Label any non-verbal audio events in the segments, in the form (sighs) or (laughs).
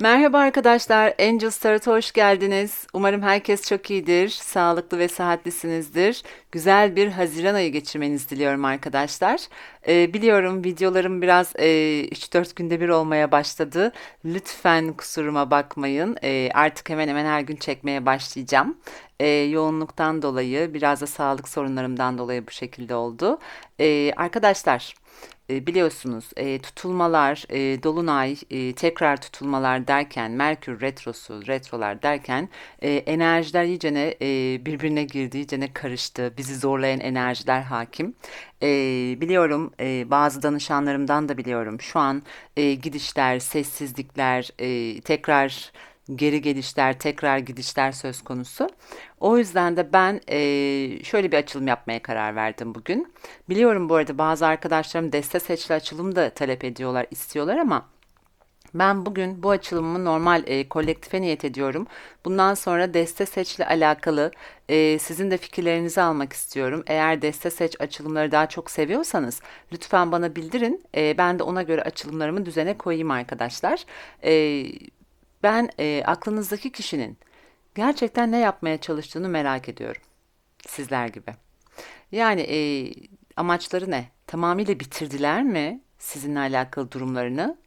Merhaba arkadaşlar, Angel Star'a hoş geldiniz. Umarım herkes çok iyidir, sağlıklı ve sıhhatlisinizdir. Güzel bir Haziran ayı geçirmenizi diliyorum arkadaşlar. Ee, biliyorum videolarım biraz e, 3-4 günde bir olmaya başladı. Lütfen kusuruma bakmayın. Ee, artık hemen hemen her gün çekmeye başlayacağım. Ee, yoğunluktan dolayı, biraz da sağlık sorunlarımdan dolayı bu şekilde oldu. Ee, arkadaşlar... E, biliyorsunuz e, tutulmalar, e, dolunay, tekrar tutulmalar derken, Merkür retrosu, retrolar derken enerjiler iyicene e, birbirine girdi, iyicene karıştı. Bizi zorlayan enerjiler hakim. Biliyorum bazı danışanlarımdan da biliyorum. Şu an gidişler, sessizlikler, tekrar geri gelişler, tekrar gidişler söz konusu. O yüzden de ben eee, şöyle bir açılım yapmaya karar verdim bugün. Biliyorum bu arada bazı arkadaşlarım deste seçili açılım da talep ediyorlar, istiyorlar ama ben bugün bu açılımı normal e, kolektife niyet ediyorum. Bundan sonra deste seçle alakalı e, sizin de fikirlerinizi almak istiyorum. Eğer deste seç açılımları daha çok seviyorsanız lütfen bana bildirin. E, ben de ona göre açılımlarımı düzene koyayım arkadaşlar. E, ben e, aklınızdaki kişinin gerçekten ne yapmaya çalıştığını merak ediyorum. Sizler gibi. Yani e, amaçları ne? Tamamıyla bitirdiler mi sizinle alakalı durumlarını?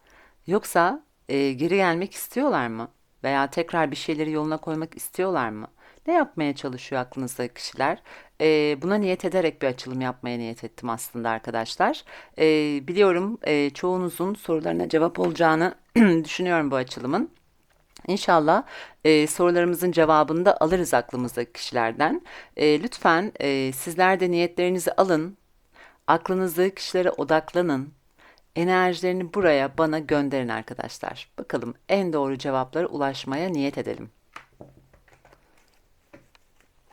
Yoksa e, geri gelmek istiyorlar mı? Veya tekrar bir şeyleri yoluna koymak istiyorlar mı? Ne yapmaya çalışıyor aklınızdaki kişiler? E, buna niyet ederek bir açılım yapmaya niyet ettim aslında arkadaşlar. E, biliyorum e, çoğunuzun sorularına cevap olacağını (clears throat) düşünüyorum bu açılımın. İnşallah e, sorularımızın cevabını da alırız aklımızdaki kişilerden. E, lütfen e, sizler de niyetlerinizi alın, aklınızdaki kişilere odaklanın, enerjilerini buraya bana gönderin arkadaşlar. Bakalım en doğru cevaplara ulaşmaya niyet edelim.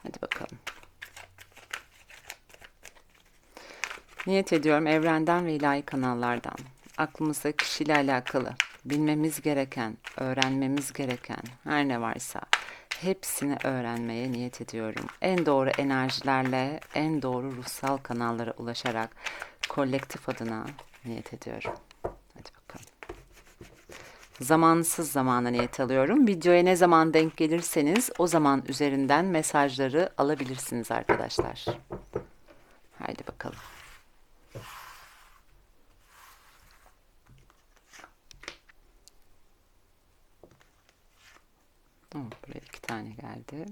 Hadi bakalım. Niyet ediyorum evrenden ve ilahi kanallardan. Aklımızdaki kişiyle alakalı bilmemiz gereken, öğrenmemiz gereken her ne varsa hepsini öğrenmeye niyet ediyorum. En doğru enerjilerle, en doğru ruhsal kanallara ulaşarak kolektif adına niyet ediyorum. Hadi bakalım. Zamansız zamana niyet alıyorum. Videoya ne zaman denk gelirseniz o zaman üzerinden mesajları alabilirsiniz arkadaşlar. Haydi bakalım. Tamam, buraya iki tane geldi.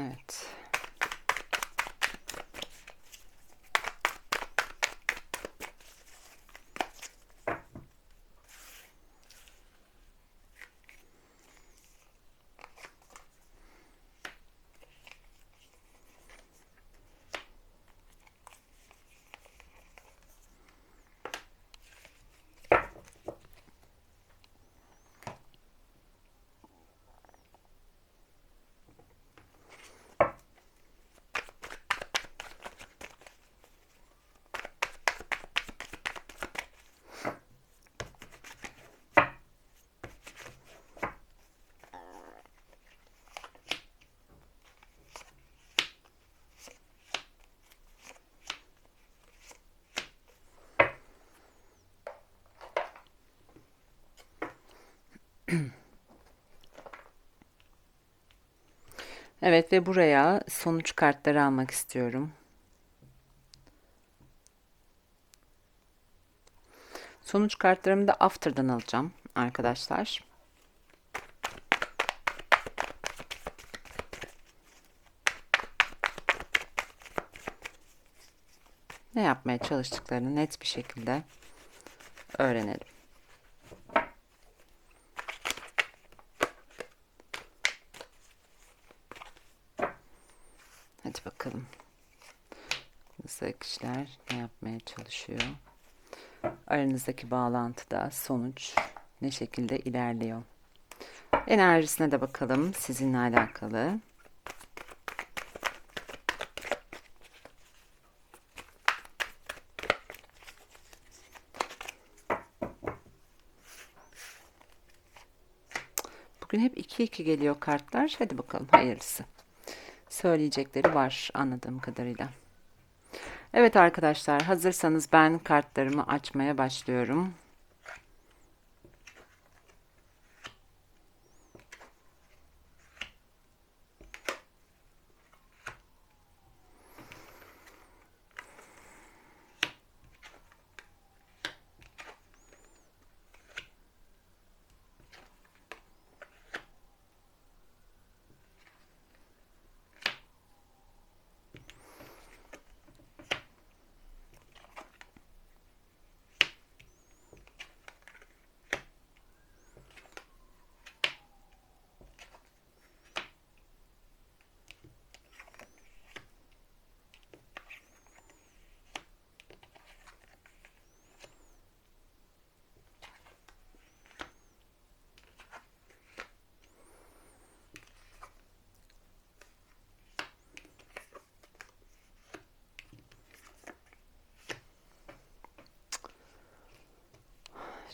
Evet. Evet ve buraya sonuç kartları almak istiyorum. Sonuç kartlarımı da after'dan alacağım arkadaşlar. Ne yapmaya çalıştıklarını net bir şekilde öğrenelim. Hadi bakalım. Nasıl kişiler ne yapmaya çalışıyor? Aranızdaki bağlantıda sonuç ne şekilde ilerliyor? Enerjisine de bakalım sizinle alakalı. Bugün hep 2-2 geliyor kartlar. Hadi bakalım hayırlısı. Söyleyecekleri var anladığım kadarıyla. Evet arkadaşlar hazırsanız ben kartlarımı açmaya başlıyorum.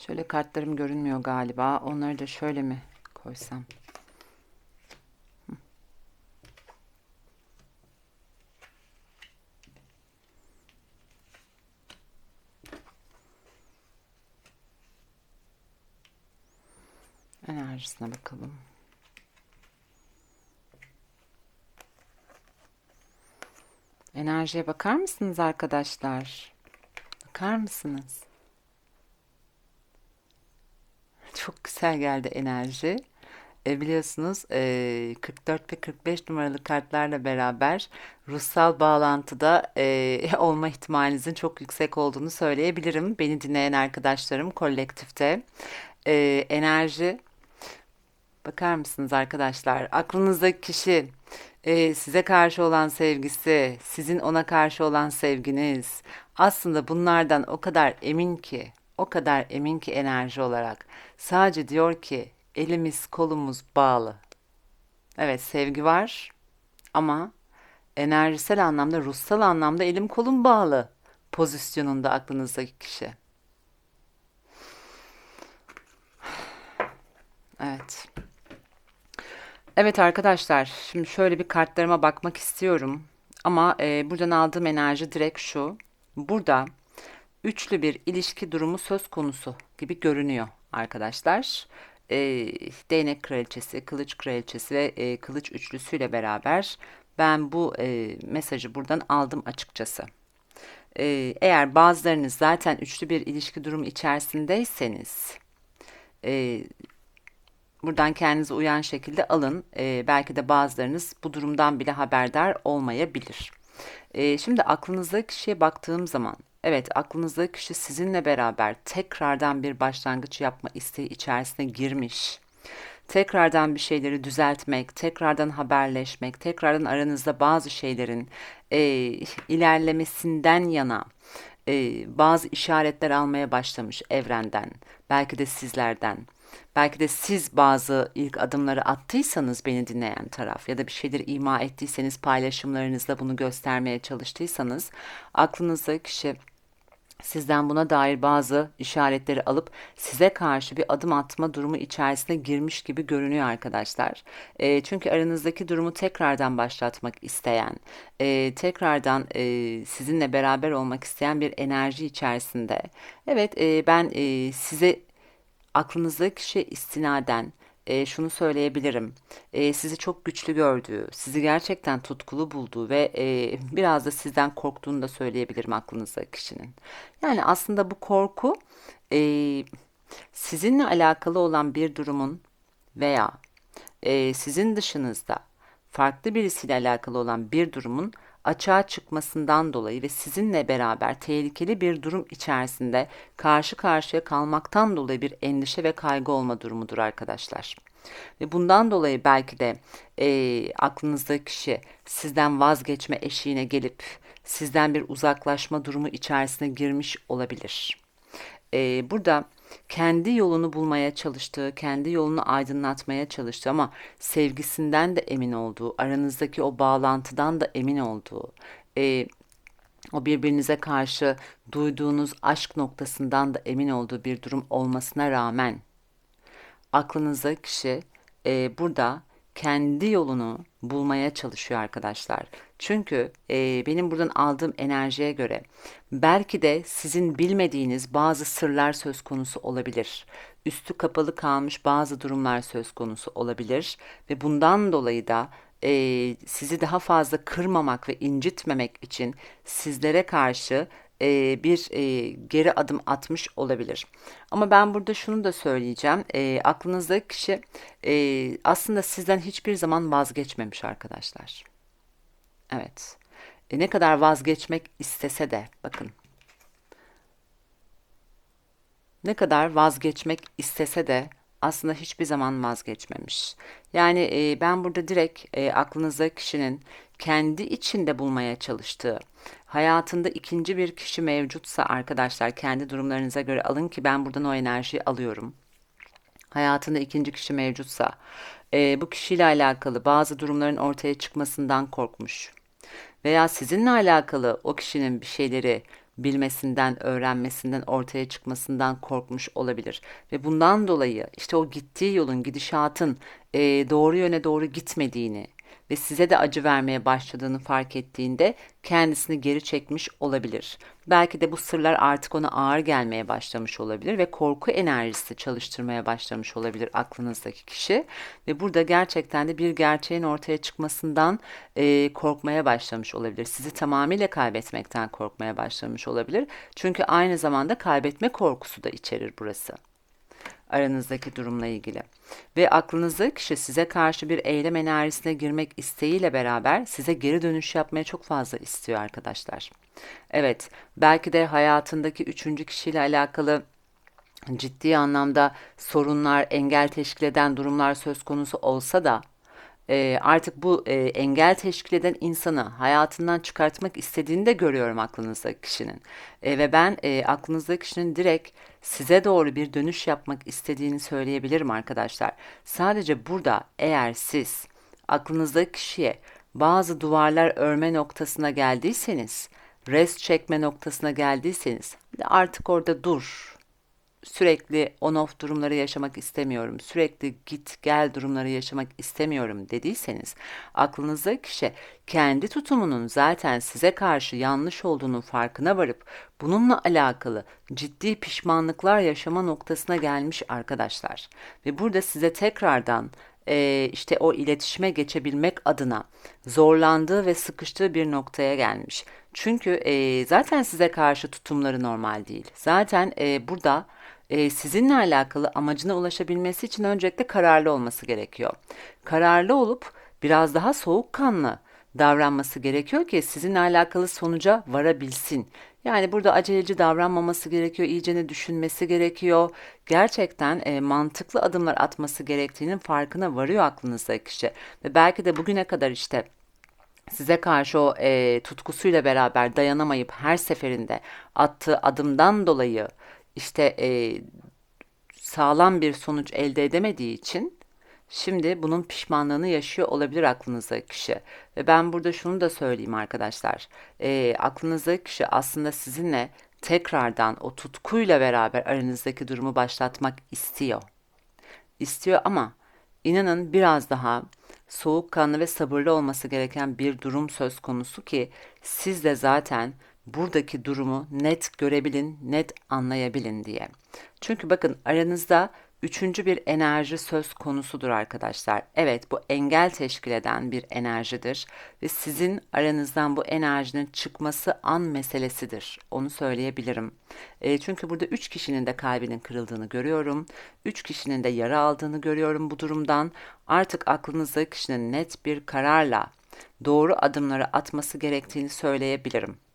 Şöyle kartlarım görünmüyor galiba. Onları da şöyle mi koysam? Enerjisine bakalım. Enerjiye bakar mısınız arkadaşlar? Bakar mısınız? Güzel geldi enerji. E, biliyorsunuz e, 44 ve 45 numaralı kartlarla beraber ruhsal bağlantıda e, (laughs) olma ihtimalinizin çok yüksek olduğunu söyleyebilirim. Beni dinleyen arkadaşlarım kolektifte. E, enerji Bakar mısınız arkadaşlar? Aklınızdaki kişi e, size karşı olan sevgisi, sizin ona karşı olan sevginiz aslında bunlardan o kadar emin ki, o kadar emin ki enerji olarak. Sadece diyor ki elimiz kolumuz bağlı. Evet sevgi var ama enerjisel anlamda, ruhsal anlamda elim kolum bağlı pozisyonunda aklınızdaki kişi. Evet. Evet arkadaşlar, şimdi şöyle bir kartlarıma bakmak istiyorum. Ama e, buradan aldığım enerji direkt şu. Burada üçlü bir ilişki durumu söz konusu gibi görünüyor arkadaşlar. E, değnek kraliçesi, kılıç kraliçesi ve e, kılıç üçlüsüyle beraber ben bu e, mesajı buradan aldım açıkçası. E, eğer bazılarınız zaten üçlü bir ilişki durumu içerisindeyseniz... E, Buradan kendinize uyan şekilde alın. Ee, belki de bazılarınız bu durumdan bile haberdar olmayabilir. Ee, şimdi aklınızdaki kişiye baktığım zaman, evet aklınızdaki kişi sizinle beraber tekrardan bir başlangıç yapma isteği içerisine girmiş. Tekrardan bir şeyleri düzeltmek, tekrardan haberleşmek, tekrardan aranızda bazı şeylerin e, ilerlemesinden yana e, bazı işaretler almaya başlamış evrenden, belki de sizlerden. Belki de siz bazı ilk adımları attıysanız beni dinleyen taraf ya da bir şeyleri ima ettiyseniz paylaşımlarınızda bunu göstermeye çalıştıysanız aklınızda kişi sizden buna dair bazı işaretleri alıp size karşı bir adım atma durumu içerisine girmiş gibi görünüyor arkadaşlar. E, çünkü aranızdaki durumu tekrardan başlatmak isteyen, e, tekrardan e, sizinle beraber olmak isteyen bir enerji içerisinde. Evet e, ben e, size aklınızdaki kişi istinaden e, şunu söyleyebilirim. E, sizi çok güçlü gördüğü, sizi gerçekten tutkulu bulduğu ve e, biraz da sizden korktuğunu da söyleyebilirim aklınızdaki kişinin. Yani aslında bu korku e, sizinle alakalı olan bir durumun veya e, sizin dışınızda farklı birisiyle alakalı olan bir durumun açığa çıkmasından dolayı ve sizinle beraber tehlikeli bir durum içerisinde karşı karşıya kalmaktan dolayı bir endişe ve kaygı olma durumudur arkadaşlar. Ve bundan dolayı belki de e, aklınızdaki kişi sizden vazgeçme eşiğine gelip sizden bir uzaklaşma durumu içerisine girmiş olabilir. E, burada kendi yolunu bulmaya çalıştığı, kendi yolunu aydınlatmaya çalıştığı ama sevgisinden de emin olduğu, aranızdaki o bağlantıdan da emin olduğu, e, o birbirinize karşı duyduğunuz aşk noktasından da emin olduğu bir durum olmasına rağmen aklınızda kişi e, burada kendi yolunu bulmaya çalışıyor arkadaşlar. Çünkü e, benim buradan aldığım enerjiye göre belki de sizin bilmediğiniz bazı sırlar söz konusu olabilir. Üstü kapalı kalmış bazı durumlar söz konusu olabilir ve bundan dolayı da e, sizi daha fazla kırmamak ve incitmemek için sizlere karşı e, bir e, geri adım atmış olabilir. Ama ben burada şunu da söyleyeceğim. E, aklınızdaki kişi e, aslında sizden hiçbir zaman vazgeçmemiş arkadaşlar. Evet. E, ne kadar vazgeçmek istese de bakın. Ne kadar vazgeçmek istese de aslında hiçbir zaman vazgeçmemiş. Yani e, ben burada direkt e, aklınızda kişinin kendi içinde bulmaya çalıştığı, hayatında ikinci bir kişi mevcutsa arkadaşlar kendi durumlarınıza göre alın ki ben buradan o enerjiyi alıyorum. Hayatında ikinci kişi mevcutsa e, bu kişiyle alakalı bazı durumların ortaya çıkmasından korkmuş veya sizinle alakalı o kişinin bir şeyleri bilmesinden, öğrenmesinden, ortaya çıkmasından korkmuş olabilir. Ve bundan dolayı işte o gittiği yolun, gidişatın e, doğru yöne doğru gitmediğini, ve size de acı vermeye başladığını fark ettiğinde kendisini geri çekmiş olabilir. Belki de bu sırlar artık ona ağır gelmeye başlamış olabilir ve korku enerjisi çalıştırmaya başlamış olabilir aklınızdaki kişi ve burada gerçekten de bir gerçeğin ortaya çıkmasından e, korkmaya başlamış olabilir. Sizi tamamıyla kaybetmekten korkmaya başlamış olabilir. Çünkü aynı zamanda kaybetme korkusu da içerir burası aranızdaki durumla ilgili. Ve aklınızdaki kişi size karşı bir eylem enerjisine girmek isteğiyle beraber size geri dönüş yapmaya çok fazla istiyor arkadaşlar. Evet, belki de hayatındaki üçüncü kişiyle alakalı ciddi anlamda sorunlar, engel teşkil eden durumlar söz konusu olsa da e, artık bu e, engel teşkil eden insanı hayatından çıkartmak istediğini de görüyorum aklınızdaki kişinin. E, ve ben e, aklınızdaki kişinin direkt size doğru bir dönüş yapmak istediğini söyleyebilirim arkadaşlar. Sadece burada eğer siz aklınızdaki kişiye bazı duvarlar örme noktasına geldiyseniz, rest çekme noktasına geldiyseniz artık orada dur sürekli on-off durumları yaşamak istemiyorum, sürekli git gel durumları yaşamak istemiyorum dediyseniz aklınızda kişi kendi tutumunun zaten size karşı yanlış olduğunun farkına varıp bununla alakalı ciddi pişmanlıklar yaşama noktasına gelmiş arkadaşlar. Ve burada size tekrardan e, işte o iletişime geçebilmek adına zorlandığı ve sıkıştığı bir noktaya gelmiş. Çünkü e, zaten size karşı tutumları normal değil. Zaten e, burada e, sizinle alakalı amacına ulaşabilmesi için öncelikle kararlı olması gerekiyor. Kararlı olup biraz daha soğukkanlı davranması gerekiyor ki sizinle alakalı sonuca varabilsin. Yani burada aceleci davranmaması gerekiyor, iyicene düşünmesi gerekiyor. Gerçekten e, mantıklı adımlar atması gerektiğinin farkına varıyor aklınızdaki kişi. Ve belki de bugüne kadar işte size karşı o e, tutkusuyla beraber dayanamayıp her seferinde attığı adımdan dolayı işte e, sağlam bir sonuç elde edemediği için şimdi bunun pişmanlığını yaşıyor olabilir aklınızdaki kişi. Ve ben burada şunu da söyleyeyim arkadaşlar. E, aklınızdaki kişi aslında sizinle tekrardan o tutkuyla beraber aranızdaki durumu başlatmak istiyor. İstiyor ama inanın biraz daha soğukkanlı ve sabırlı olması gereken bir durum söz konusu ki siz de zaten buradaki durumu net görebilin, net anlayabilin diye. Çünkü bakın aranızda üçüncü bir enerji söz konusudur arkadaşlar. Evet bu engel teşkil eden bir enerjidir ve sizin aranızdan bu enerjinin çıkması an meselesidir. Onu söyleyebilirim. E, çünkü burada üç kişinin de kalbinin kırıldığını görüyorum. Üç kişinin de yara aldığını görüyorum bu durumdan. Artık aklınızdaki kişinin net bir kararla doğru adımları atması gerektiğini söyleyebilirim.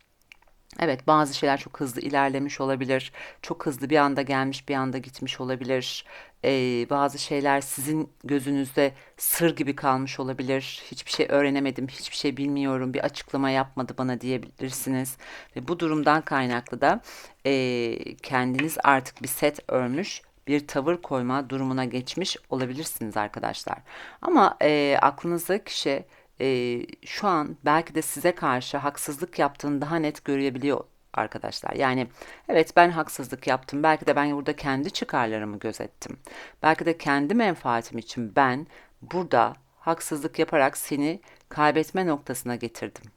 Evet, bazı şeyler çok hızlı ilerlemiş olabilir. Çok hızlı bir anda gelmiş, bir anda gitmiş olabilir. Ee, bazı şeyler sizin gözünüzde sır gibi kalmış olabilir. Hiçbir şey öğrenemedim, hiçbir şey bilmiyorum, bir açıklama yapmadı bana diyebilirsiniz. Ve bu durumdan kaynaklı da e, kendiniz artık bir set örmüş, bir tavır koyma durumuna geçmiş olabilirsiniz arkadaşlar. Ama e, aklınızdaki kişi e, şu an belki de size karşı haksızlık yaptığını daha net görebiliyor arkadaşlar. Yani evet ben haksızlık yaptım. Belki de ben burada kendi çıkarlarımı gözettim. Belki de kendi menfaatim için ben burada haksızlık yaparak seni kaybetme noktasına getirdim.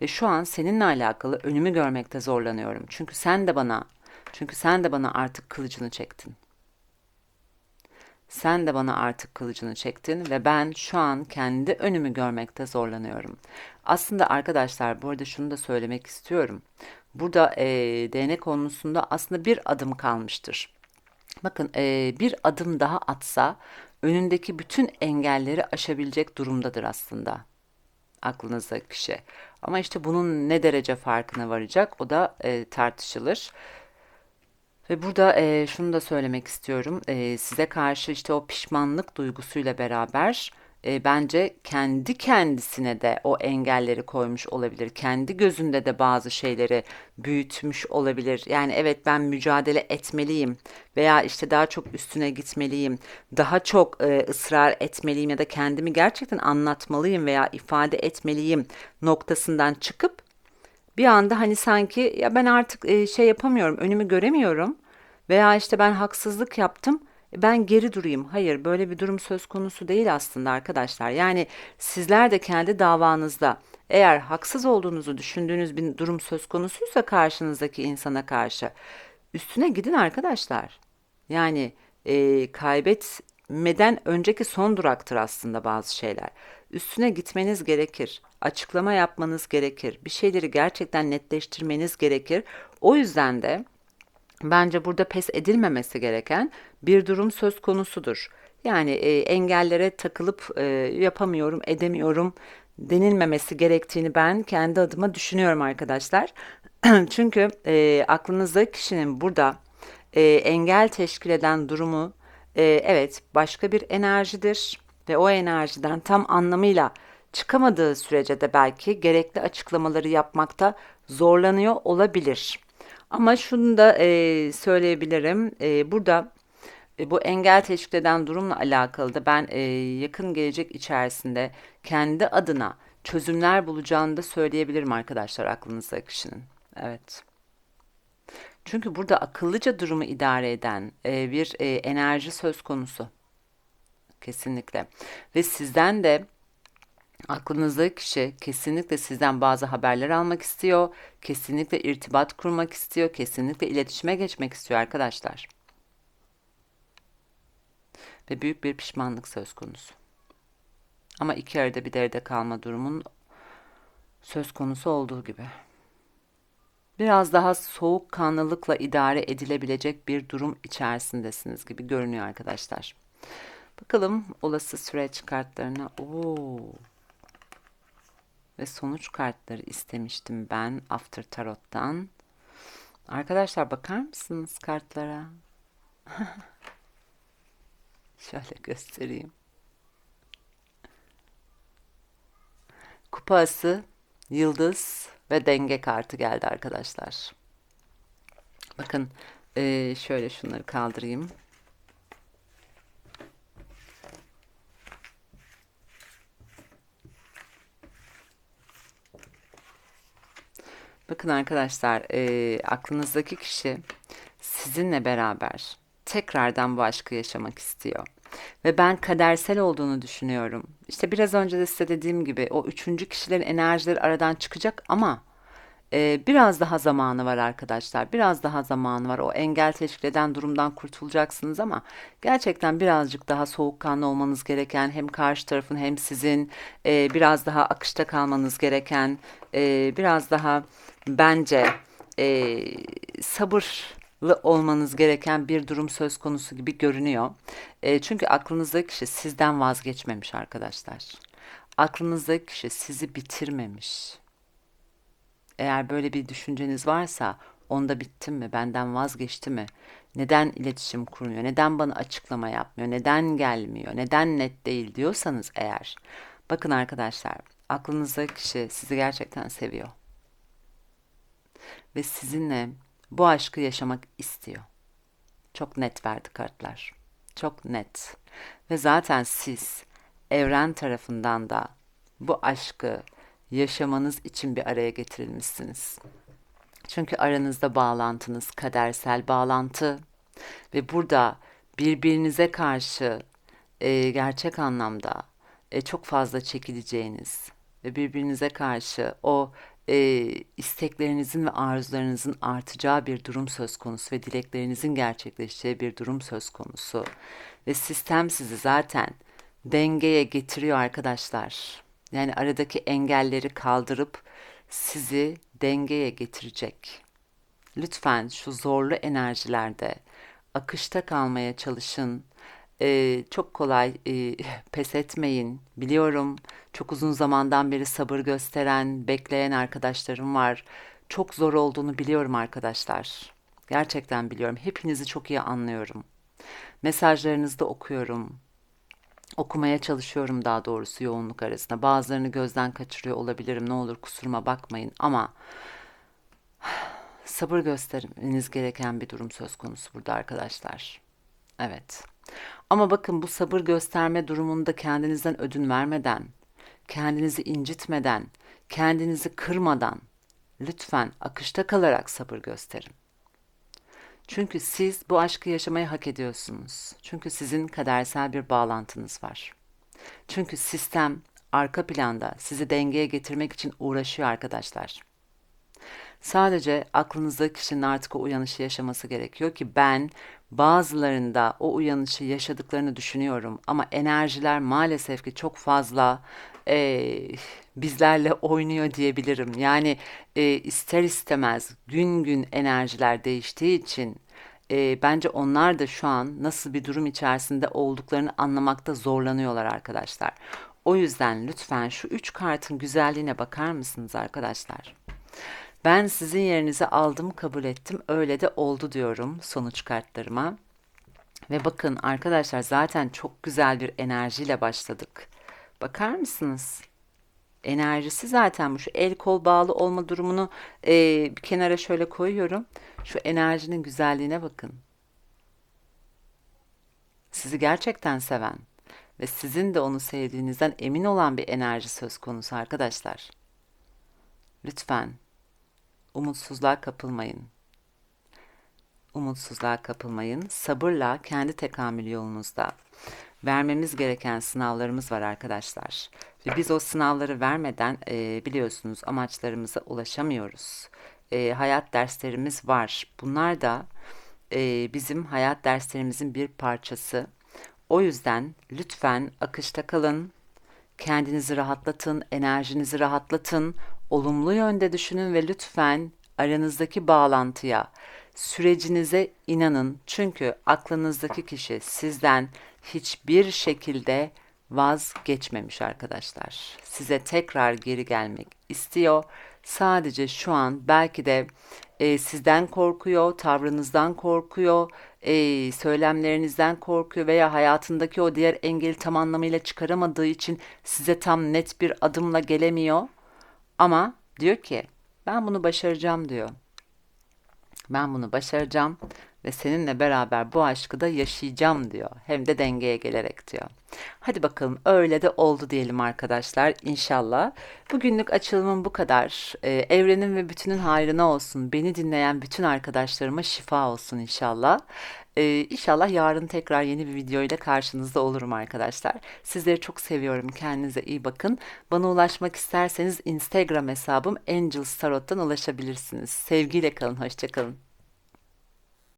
Ve şu an seninle alakalı önümü görmekte zorlanıyorum. Çünkü sen de bana çünkü sen de bana artık kılıcını çektin. Sen de bana artık kılıcını çektin ve ben şu an kendi önümü görmekte zorlanıyorum. Aslında arkadaşlar bu arada şunu da söylemek istiyorum. Burada e, DNA konusunda aslında bir adım kalmıştır. Bakın e, bir adım daha atsa önündeki bütün engelleri aşabilecek durumdadır aslında aklınızdaki kişi. Ama işte bunun ne derece farkına varacak o da e, tartışılır. Ve burada e, şunu da söylemek istiyorum. E, size karşı işte o pişmanlık duygusuyla beraber e, bence kendi kendisine de o engelleri koymuş olabilir. Kendi gözünde de bazı şeyleri büyütmüş olabilir. Yani evet ben mücadele etmeliyim veya işte daha çok üstüne gitmeliyim. Daha çok e, ısrar etmeliyim ya da kendimi gerçekten anlatmalıyım veya ifade etmeliyim noktasından çıkıp bir anda hani sanki ya ben artık e, şey yapamıyorum, önümü göremiyorum veya işte ben haksızlık yaptım, e, ben geri durayım. Hayır, böyle bir durum söz konusu değil aslında arkadaşlar. Yani sizler de kendi davanızda eğer haksız olduğunuzu düşündüğünüz bir durum söz konusuysa karşınızdaki insana karşı üstüne gidin arkadaşlar. Yani e, kaybetmeden önceki son duraktır aslında bazı şeyler. Üstüne gitmeniz gerekir. Açıklama yapmanız gerekir. Bir şeyleri gerçekten netleştirmeniz gerekir. O yüzden de bence burada pes edilmemesi gereken bir durum söz konusudur. Yani e, engellere takılıp e, yapamıyorum, edemiyorum denilmemesi gerektiğini ben kendi adıma düşünüyorum arkadaşlar. (clears throat) Çünkü e, aklınızda kişinin burada e, engel teşkil eden durumu e, evet başka bir enerjidir ve o enerjiden tam anlamıyla çıkamadığı sürece de belki gerekli açıklamaları yapmakta zorlanıyor olabilir. Ama şunu da e, söyleyebilirim. E, burada e, bu engel teşkil eden durumla alakalı da ben e, yakın gelecek içerisinde kendi adına çözümler bulacağını da söyleyebilirim arkadaşlar aklınızda kişinin. Evet. Çünkü burada akıllıca durumu idare eden e, bir e, enerji söz konusu. Kesinlikle. Ve sizden de aklınızdaki kişi kesinlikle sizden bazı haberler almak istiyor. Kesinlikle irtibat kurmak istiyor. Kesinlikle iletişime geçmek istiyor arkadaşlar. Ve büyük bir pişmanlık söz konusu. Ama iki arada bir derede kalma durumun söz konusu olduğu gibi. Biraz daha soğukkanlılıkla idare edilebilecek bir durum içerisindesiniz gibi görünüyor arkadaşlar. Bakalım olası süreç kartlarına. Oo. Ve sonuç kartları istemiştim ben After Tarot'tan. Arkadaşlar bakar mısınız kartlara? (laughs) Şöyle göstereyim. Kupası, yıldız ve denge kartı geldi arkadaşlar. Bakın şöyle şunları kaldırayım. Bakın arkadaşlar, e, aklınızdaki kişi sizinle beraber tekrardan bu aşkı yaşamak istiyor. Ve ben kadersel olduğunu düşünüyorum. İşte biraz önce de size dediğim gibi o üçüncü kişilerin enerjileri aradan çıkacak ama Ee, biraz daha zamanı var arkadaşlar. Biraz daha zamanı var. O engel teşkil eden durumdan kurtulacaksınız ama gerçekten birazcık daha soğukkanlı olmanız gereken hem karşı tarafın hem sizin e, biraz daha akışta kalmanız gereken e, biraz daha bence e, sabırlı olmanız gereken bir durum söz konusu gibi görünüyor. E, çünkü aklınızdaki kişi sizden vazgeçmemiş arkadaşlar. Aklınızdaki kişi sizi bitirmemiş. Eğer böyle bir düşünceniz varsa onda bittim mi, benden vazgeçti mi? Neden iletişim kurmuyor? Neden bana açıklama yapmıyor? Neden gelmiyor? Neden net değil diyorsanız eğer bakın arkadaşlar aklınızdaki kişi sizi gerçekten seviyor. Ve sizinle bu aşkı yaşamak istiyor. Çok net verdi kartlar. Çok net. Ve zaten siz evren tarafından da bu aşkı yaşamanız için bir araya getirilmişsiniz. Çünkü aranızda bağlantınız kadersel bağlantı ve burada birbirinize karşı e, gerçek anlamda e, çok fazla çekileceğiniz ve birbirinize karşı o e, isteklerinizin ve arzularınızın artacağı bir durum söz konusu ve dileklerinizin gerçekleşeceği bir durum söz konusu ve sistem sizi zaten dengeye getiriyor arkadaşlar. Yani aradaki engelleri kaldırıp sizi dengeye getirecek. Lütfen şu zorlu enerjilerde akışta kalmaya çalışın. Ee, çok kolay e, (laughs) pes etmeyin. Biliyorum çok uzun zamandan beri sabır gösteren, bekleyen arkadaşlarım var. Çok zor olduğunu biliyorum arkadaşlar. Gerçekten biliyorum. Hepinizi çok iyi anlıyorum. Mesajlarınızı da okuyorum. Okumaya çalışıyorum daha doğrusu yoğunluk arasında. Bazılarını gözden kaçırıyor olabilirim. Ne olur kusuruma bakmayın ama (sighs) sabır göstermeniz gereken bir durum söz konusu burada arkadaşlar. Evet. Ama bakın bu sabır gösterme durumunda kendinizden ödün vermeden, kendinizi incitmeden, kendinizi kırmadan lütfen akışta kalarak sabır gösterin. Çünkü siz bu aşkı yaşamayı hak ediyorsunuz. Çünkü sizin kadersel bir bağlantınız var. Çünkü sistem arka planda sizi dengeye getirmek için uğraşıyor arkadaşlar. Sadece aklınızdaki kişinin artık o uyanışı yaşaması gerekiyor ki ben bazılarında o uyanışı yaşadıklarını düşünüyorum ama enerjiler maalesef ki çok fazla e, bizlerle oynuyor diyebilirim. Yani e, ister istemez gün gün enerjiler değiştiği için e, bence onlar da şu an nasıl bir durum içerisinde olduklarını anlamakta zorlanıyorlar arkadaşlar. O yüzden lütfen şu üç kartın güzelliğine bakar mısınız arkadaşlar? Ben sizin yerinize aldım, kabul ettim. Öyle de oldu diyorum sonuç kartlarıma. Ve bakın arkadaşlar zaten çok güzel bir enerjiyle başladık. Bakar mısınız? Enerjisi zaten bu. Şu el kol bağlı olma durumunu e, bir kenara şöyle koyuyorum. Şu enerjinin güzelliğine bakın. Sizi gerçekten seven ve sizin de onu sevdiğinizden emin olan bir enerji söz konusu arkadaşlar. Lütfen umutsuzluğa kapılmayın. Umutsuzluğa kapılmayın. Sabırla kendi tekamül yolunuzda vermemiz gereken sınavlarımız var arkadaşlar. Ve biz o sınavları vermeden e, biliyorsunuz amaçlarımıza ulaşamıyoruz. E, hayat derslerimiz var. Bunlar da e, bizim hayat derslerimizin bir parçası. O yüzden lütfen akışta kalın, kendinizi rahatlatın, enerjinizi rahatlatın, olumlu yönde düşünün ve lütfen aranızdaki bağlantıya, sürecinize inanın. Çünkü aklınızdaki kişi sizden hiçbir şekilde vazgeçmemiş arkadaşlar. Size tekrar geri gelmek istiyor. Sadece şu an belki de e, sizden korkuyor, tavrınızdan korkuyor, e, söylemlerinizden korkuyor veya hayatındaki o diğer engeli tam anlamıyla çıkaramadığı için size tam net bir adımla gelemiyor. Ama diyor ki ben bunu başaracağım diyor. Ben bunu başaracağım ve seninle beraber bu aşkı da yaşayacağım diyor. Hem de dengeye gelerek diyor. Hadi bakalım öyle de oldu diyelim arkadaşlar inşallah. Bugünlük açılımım bu kadar. Ee, evrenin ve bütünün hayrına olsun. Beni dinleyen bütün arkadaşlarıma şifa olsun inşallah. Ee, inşallah yarın tekrar yeni bir video ile karşınızda olurum arkadaşlar. Sizleri çok seviyorum. Kendinize iyi bakın. Bana ulaşmak isterseniz Instagram hesabım Angels Tarot'tan ulaşabilirsiniz. Sevgiyle kalın, hoşça kalın.